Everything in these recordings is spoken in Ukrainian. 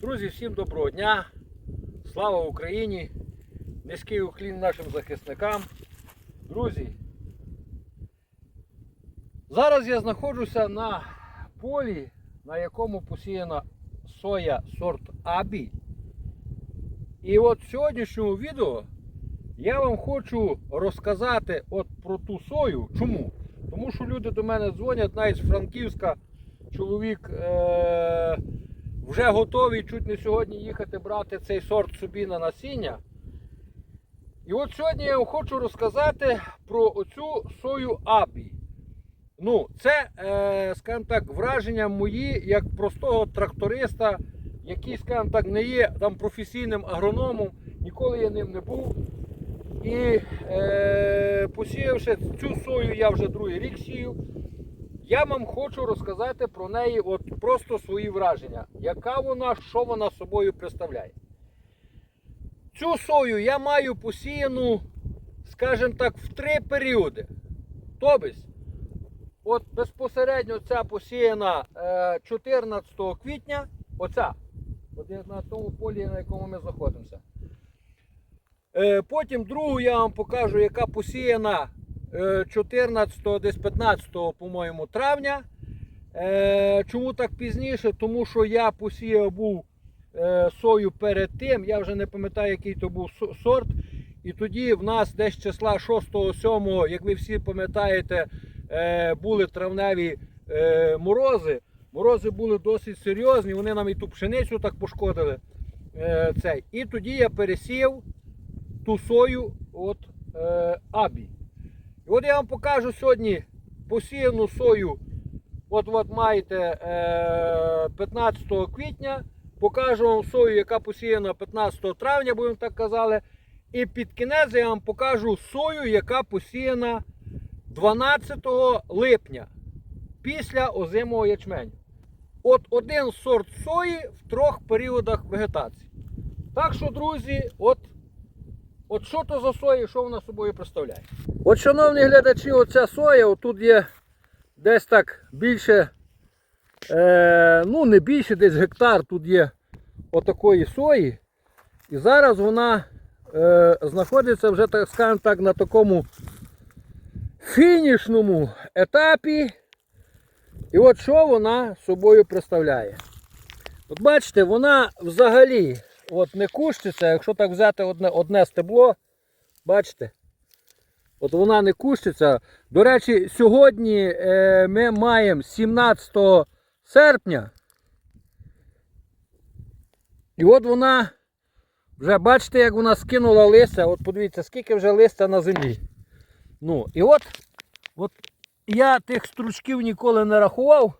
Друзі, всім доброго дня! Слава Україні! Низький уклін нашим захисникам. Друзі, зараз я знаходжуся на полі, на якому посіяна соя сорт Абі. І от в сьогоднішньому відео я вам хочу розказати от про ту сою. Чому? Тому що люди до мене дзвонять навіть з Франківська. Чоловік е- вже готовий чуть не сьогодні їхати брати цей сорт собі на насіння. І от сьогодні я вам хочу розказати про оцю сою Абі. Ну, це, е, скажімо так, враження мої як простого тракториста, який, скажімо так, не є там професійним агрономом, ніколи я ним не був. І е, посіявши цю сою, я вже другий рік сію. Я вам хочу розказати про неї от просто свої враження. Яка вона, що вона собою представляє. Цю сою я маю посіяну, скажімо так, в три періоди. Тобто, от безпосередньо ця посіяна е, 14 квітня, оця, на тому полі, на якому ми знаходимося. Е, Потім другу я вам покажу, яка посіяна е, 14 десь 15 по-моєму, травня. Е, Чому так пізніше? Тому що я посіяв був е, сою перед тим, я вже не пам'ятаю, який то був сорт. І тоді в нас десь числа 6-7, як ви всі пам'ятаєте, е, були травневі е, морози. Морози були досить серйозні, вони нам і ту пшеницю так пошкодили. Е, цей. І тоді я пересів ту сою от е, Абі. І от я вам покажу сьогодні посіяну сою. От от маєте е, 15 квітня. Покажу вам сою, яка посіяна 15 травня, будемо так казали. І під кінець я вам покажу сою, яка посіяна 12 липня після озимого ячменю. От один сорт сої в трьох періодах вегетації. Так що, друзі, от От що то за соя і що вона собою представляє? От, шановні глядачі, оця соя, отут є десь так більше, е, ну не більше, десь гектар тут є отакої сої. І зараз вона е, знаходиться вже, так скажемо так, на такому фінішному етапі. І от що вона собою представляє? От бачите, вона взагалі от не кущиться, якщо так взяти одне, одне стебло, бачите? От вона не кущиться. До речі, сьогодні е, ми маємо 17 серпня. І от вона, вже бачите, як вона скинула листя. От подивіться, скільки вже листя на землі. Ну, і от, от я тих стручків ніколи не рахував.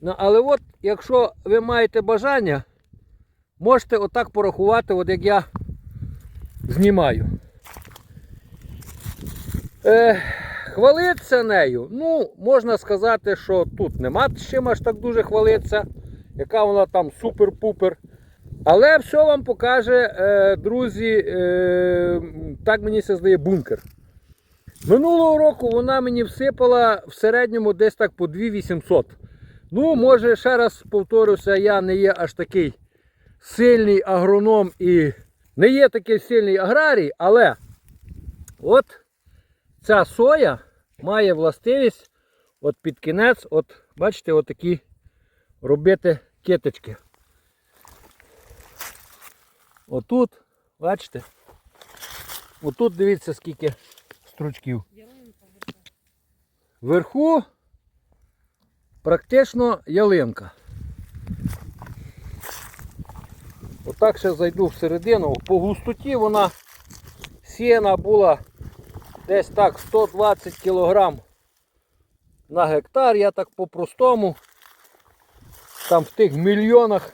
Ну, але от, якщо ви маєте бажання, можете отак порахувати, от як я знімаю. Е, хвалитися нею, ну, можна сказати, що тут нема з чим аж так дуже хвалитися, яка вона там супер-пупер. Але все вам покаже, е, друзі, е, так мені це здає бункер. Минулого року вона мені всипала в середньому десь так по 2800. Ну, може, ще раз повторюся, я не є аж такий сильний агроном і не є такий сильний аграрій, але от ця соя має властивість от під кінець, от, бачите, отакі робити киточки. Отут, бачите? Отут дивіться, скільки стручків. Вверху практично ялинка. Отак ще зайду всередину. По густоті вона сіяна була десь так 120 кг на гектар. Я так по-простому. Там в тих мільйонах.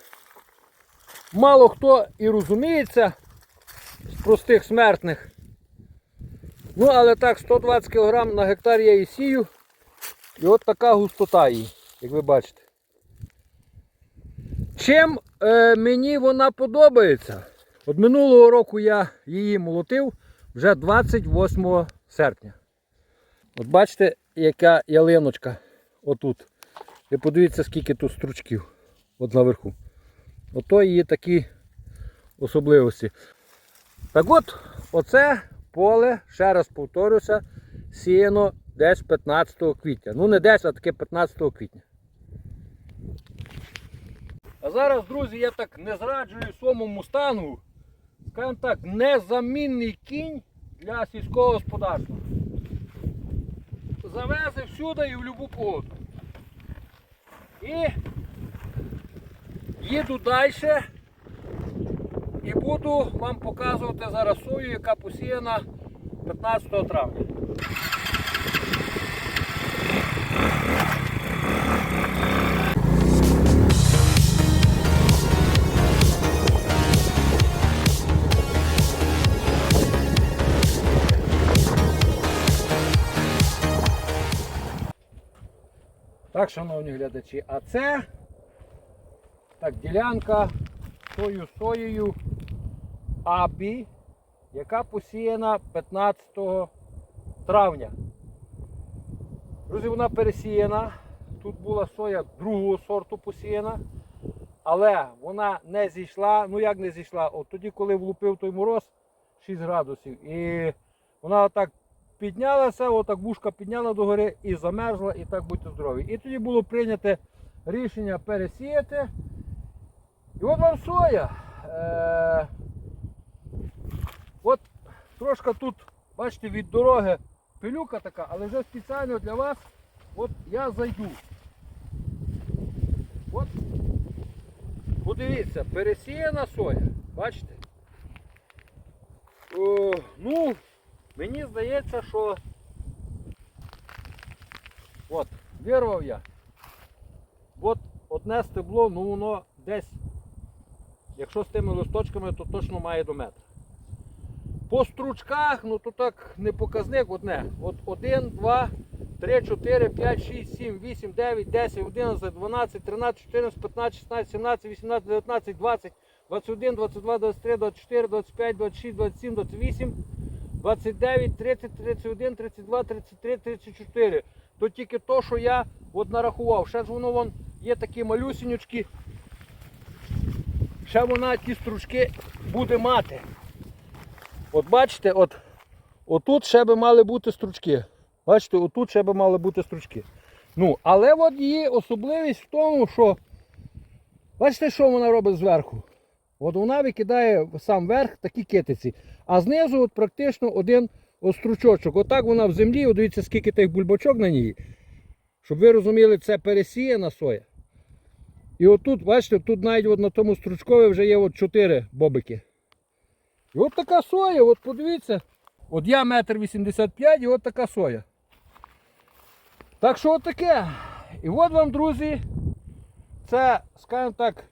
Мало хто і розуміється з простих смертних. Ну, але так, 120 кг на гектар я і сію. І от така густота її, як ви бачите. Чим е, мені вона подобається? От минулого року я її молотив вже 28 серпня. От бачите, яка ялиночка отут. Ви подивіться, скільки тут стручків от наверху. Ото її такі особливості. Так от, оце поле, ще раз повторюся, сіяно десь 15 квітня. Ну не десь, а таке 15 квітня. А зараз, друзі, я так не зраджую своєму мустангу. Скажімо так, незамінний кінь для сільського господарства. Завези всюди і в будь-яку погоду. І їду далі і буду вам показувати зараз сою, яка посіяна 15 травня. Так, шановні глядачі, а це так, ділянка сою соєю Абі, яка посіяна 15 травня. Друзі, вона пересіяна. Тут була соя другого сорту посіяна, але вона не зійшла. Ну як не зійшла? От тоді, коли влупив той мороз 6 градусів. І вона так піднялася, отак вушка підняла догори і замерзла, і так будьте здорові. І тоді було прийнято рішення пересіяти. І от вам соя. Е, от трошки тут, бачите, від дороги пилюка така, але вже спеціально для вас от я зайду. От, подивіться, пересіяна соя. Бачите? О, ну, мені здається, що от, вирвав я. От одне стебло, ну воно десь, якщо з тими листочками, то точно має до метра. По стручках, ну то так не показник одне. От 1, 2, 3, 4, 5, 6, 7, 8, 9, 10, 11, 12, 13, 14, 15, 16, 17, 18, 19, 20, 21, 22, 23, 24, 25, 26, 27, 28, 29, 30, 31, 32, 33, 34. То тільки то, що я от нарахував. Ще ж воно вон є такі малюсінючки. Ще вона ті стручки буде мати. От бачите, от, отут ще би мали бути стручки. Бачите, отут ще би мали бути стручки. Ну, але от її особливість в тому, що бачите, що вона робить зверху? От вона викидає сам верх такі китиці, а знизу от практично один остручочок. Отак вона в землі, дивіться, скільки тих бульбачок на ній. Щоб ви розуміли, це пересіяна соя. І отут, бачите, тут навіть от на тому стручкові вже є от 4 бобики. І от така соя, от подивіться. От я метр 85 і от така соя. Так що от таке. І от вам, друзі, це, скажімо так,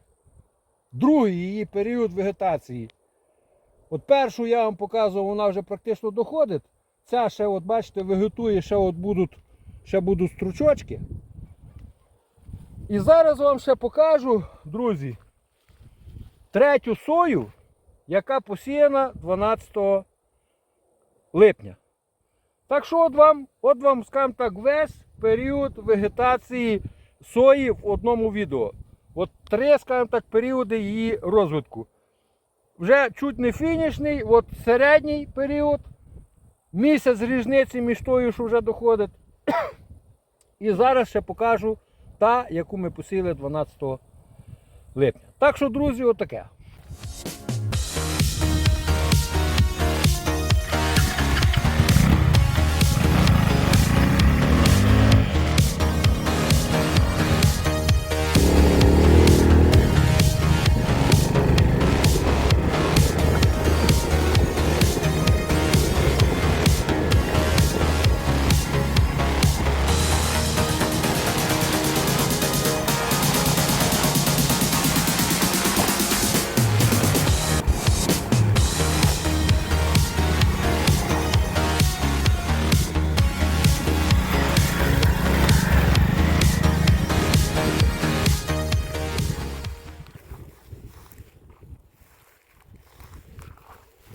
другий її період вегетації. От першу я вам показував, вона вже практично доходить. Ця ще, от бачите, вегетує, ще от будуть, ще будуть стручочки. І зараз вам ще покажу, друзі, третю сою, яка посіяна 12 липня. Так що от вам, от вам, скажімо так, весь період вегетації сої в одному відео. От три, скажімо так, періоди її розвитку. Вже чуть не фінішний, от середній період, місяць різниці між тою, що вже доходить. І зараз ще покажу та, яку ми посіли 12 липня. Так що, друзі, отаке.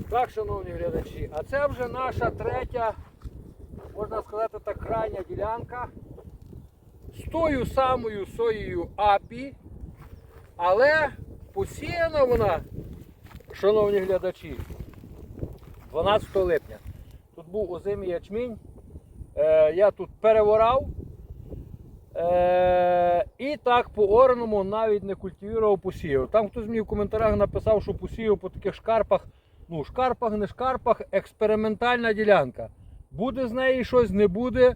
Так, шановні глядачі, а це вже наша третя, можна сказати так, крайня ділянка з тою самою соєю апі, але посіяна вона, шановні глядачі, 12 липня. Тут був озимий ячмінь. Е, я тут переворав. Е, і так по орному навіть не культивував, посіяв. Там хтось мені в коментарях написав, що посіяв по таких шкарпах. Ну, шкарпах, не шкарпах, експериментальна ділянка. Буде з неї щось, не буде.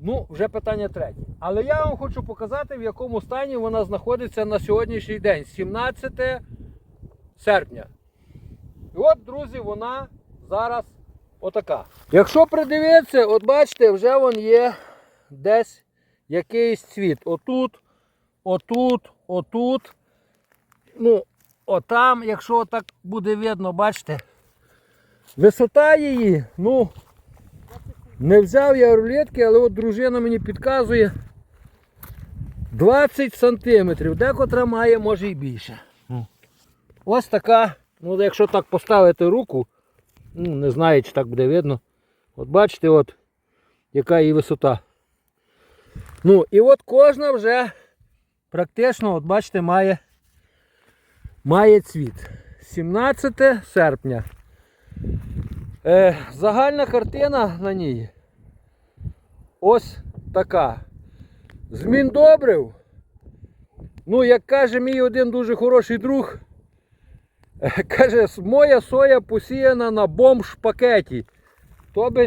Ну, вже питання третє. Але я вам хочу показати, в якому стані вона знаходиться на сьогоднішній день, 17 серпня. І от, друзі, вона зараз отака. Якщо придивитися, от бачите, вже вон є десь якийсь цвіт. Отут, отут, отут. Ну, отам, якщо так буде видно, бачите. Висота її, ну, не взяв я рулетки, але от дружина мені підказує 20 сантиметрів. Декотра має, може і більше. Ось така, ну якщо так поставити руку, ну не знаю, чи так буде видно. От бачите, от яка її висота. Ну і от кожна вже практично, от бачите, має, має цвіт. 17 серпня. Е, загальна картина на ній ось така. Змін добрив. Ну, як каже мій один дуже хороший друг, е, каже, моя соя посіяна на бомж пакеті. Тобто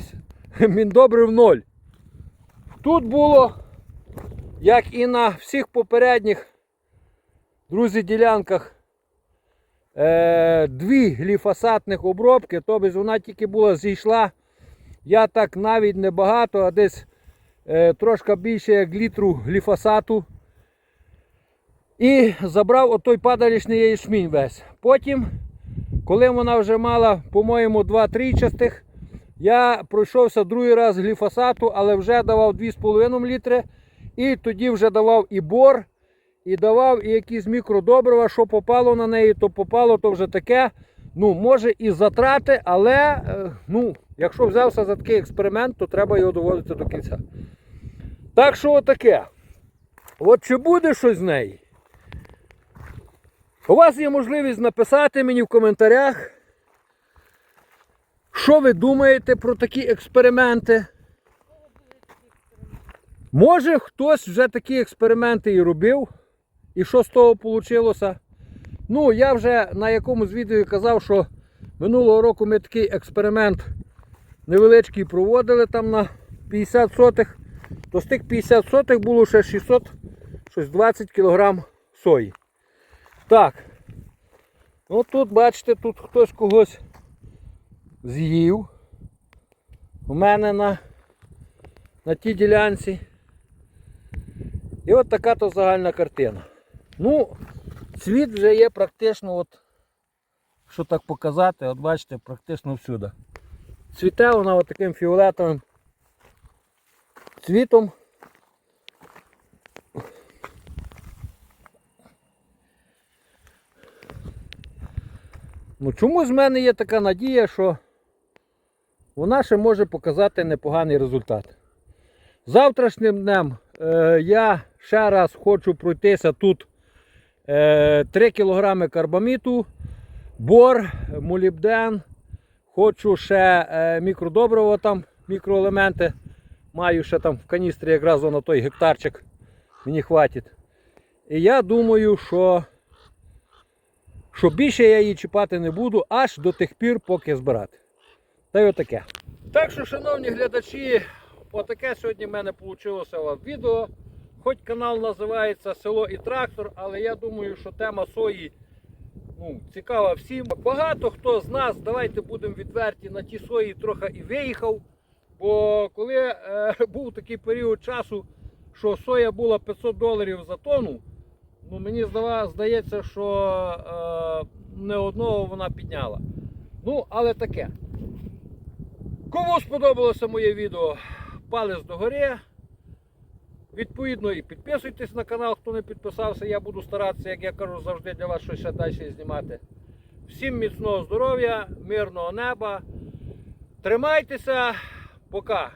міндобрив ноль. Тут було, як і на всіх попередніх друзі ділянках, е, дві гліфосатних обробки, тобто вона тільки була зійшла. Я так навіть не багато, а десь е, трошки більше як літру гліфосату. І забрав отой падалішний ячмінь весь. Потім, коли вона вже мала, по-моєму, 2-3 частих, я пройшовся другий раз гліфосату, але вже давав 2,5 літри. І тоді вже давав і бор, і давав і якісь мікродобрива, що попало на неї, то попало, то вже таке. Ну, може і затрати, але е, ну, якщо взявся за такий експеримент, то треба його доводити до кінця. Так що отаке. От чи буде щось з неї? У вас є можливість написати мені в коментарях, що ви думаєте про такі експерименти. Може хтось вже такі експерименти і робив, і що з того вийшло. Ну, я вже на якомусь відео казав, що минулого року ми такий експеримент невеличкий проводили там на 50 сотих, то з тих 50 сотих було ще 600, щось 20 кг сої. Так. Ну тут, бачите, тут хтось когось з'їв. У мене на, на тій ділянці. І от така то загальна картина. Ну, цвіт вже є практично, от, що так показати, от бачите, практично всюди. Цвіте вона от таким фіолетовим цвітом. Ну чомусь в мене є така надія, що вона ще може показати непоганий результат. Завтрашнім днем е, я ще раз хочу пройтися тут 3 кг карбаміту, бор, молібден. Хочу ще е, мікродобриво там, мікроелементи. Маю ще там в каністрі якраз на той гектарчик. Мені хватить. І я думаю, що що більше я її чіпати не буду аж до тих пір, поки збирати. Та й отаке. Так що, шановні глядачі, отаке сьогодні в мене вийшло відео. Хоч канал називається Село і Трактор, але я думаю, що тема сої ну, цікава всім. Багато хто з нас, давайте будемо відверті, на ті сої трохи і виїхав. Бо коли е, був такий період часу, що соя була 500 доларів за тонну, ну мені здається, що е, не одного вона підняла. Ну, але таке. Кому сподобалося моє відео, палець догори. Відповідно, і підписуйтесь на канал, хто не підписався. Я буду старатися, як я кажу, завжди для вас щось далі знімати. Всім міцного здоров'я, мирного неба. Тримайтеся, пока.